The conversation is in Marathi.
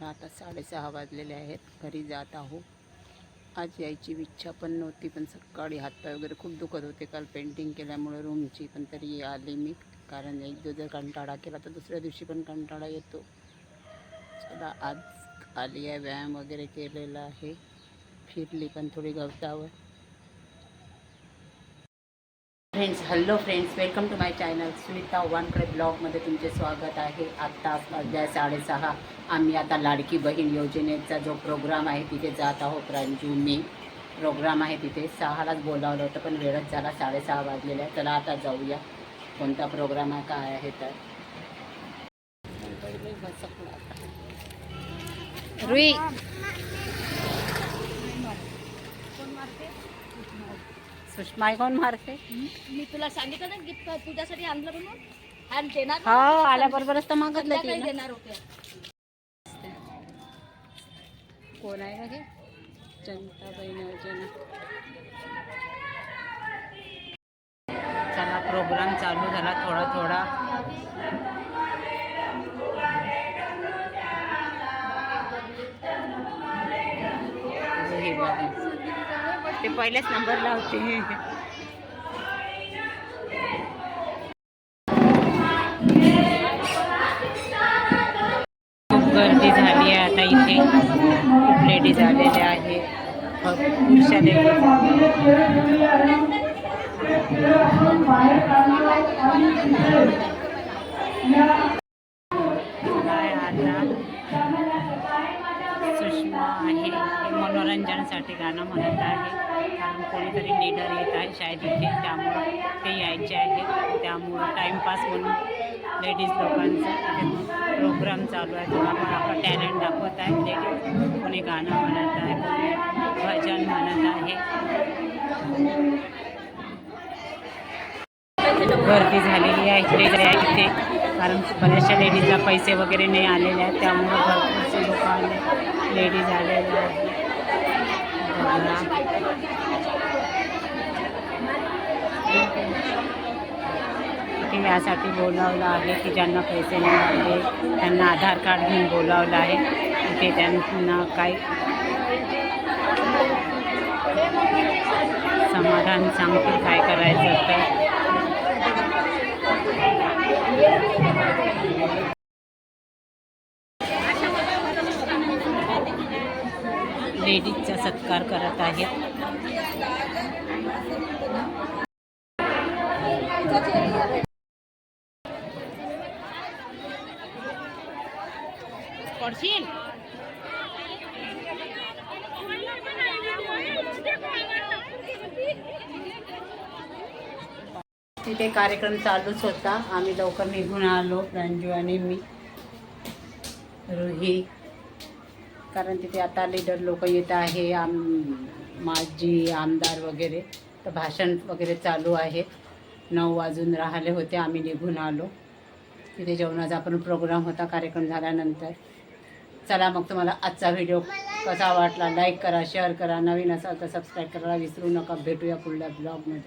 तर आता साडेसहा वाजलेले आहेत. घरी जात आहो आज यायची इच्छा पण नव्हती पण सकाळी हातपाय वगैरे खूप दुखत होते. काल पेंटिंग केल्यामुळे रूमची पण तरी आले मी. कारण एक दिवस जर कंटाळा केला तर दुसऱ्या दिवशी पण कंटाळा येतो. चला आज आली आहे व्यायाम वगैरे केलेला आहे. फिरली पण थोडी गवतावर. Friends hello friends welcome to my channel Sunita Wankhede ब्लॉगमध्ये तुमचे स्वागत आहे. आत्ता सध्या साडेसहा. आम्ही आता लाडकी बहीण योजनेचा जो प्रोग्राम आहे तिथे जात आहोत रांजू मी प्रोग्राम आहे तिथे. सहालाच बोलावलं होतं पण वेळच झाला. साडेसहा वाजलेला आहे चला आता जाऊया. कोणता प्रोग्राम आहे काय आहे तर? रुई. सुषमा कोण मारते? मी तुला सांगितलं ना गिफ्ट तुझ्यासाठी आणलं म्हणून. आणि देणार हो आल्याबरोबरच तर मागितलं संध्याकाळी तिला. देणार होते. कोण आहे का हे जनता बहीण योजना चला प्रोग्राम चालू झाला थोडा थोडा. हे बघा. ते पहिलेच नंबर लावते खूप गर्दी झाली आहे आता इथे. खूप लेडीज आलेल्या आहेत. पुरुषा सुषमा आहे. मनोरंजनासाठी गाणं म्हणत आहे. कारण कोणीतरी लीडर येत आहे शाळेत इथे त्यामुळं ते यायचे आहे. त्यामुळं टाईमपास म्हणून लेडीज लोकांचा प्रोग्राम चालू आहे. थोडाफार आपण टॅलेंट दाखवत आहे लेडीज कोणी गाणं म्हणत आहे कोणी भजन म्हणत आहे. गर्दी झालेली आहे इकडे इकडे आहे इथे कारण बऱ्याचशा लेडीजला पैसे वगैरे नाही आलेले आहेत. त्यामुळं भरपूरसे लोक आले लेडीज आलेल्या आहेत. मुलांना यासाठी बोलावलं आहे की ज्यांना पैसे नाही आले त्यांना आधार कार्ड घेऊन बोलावलं आहे. तिथे त्यांना काही समाधान सांगतील काय करायचं तर. लेडीज सत्कार करत आहेत. पडशील? तिथे कार्यक्रम चालूच होता. आम्ही लवकर निघून आलो. रंजू आणि मी. रुही कारण तिथे आता लीडर लोक येत आहे आम माजी आमदार वगैरे. तर भाषण वगैरे चालू आहे. नऊ वाजून राहिले होते आम्ही निघून आलो. तिथे जेवणाचा पण प्रोग्राम होता कार्यक्रम झाल्यानंतर. चला मग तुम्हाला आजचा व्हिडिओ कसा वाटला? लाईक करा शेअर करा. नवीन असाल तर सबस्क्राईब करायला विसरू नका. भेटूया पुढल्या ब्लॉगमध्ये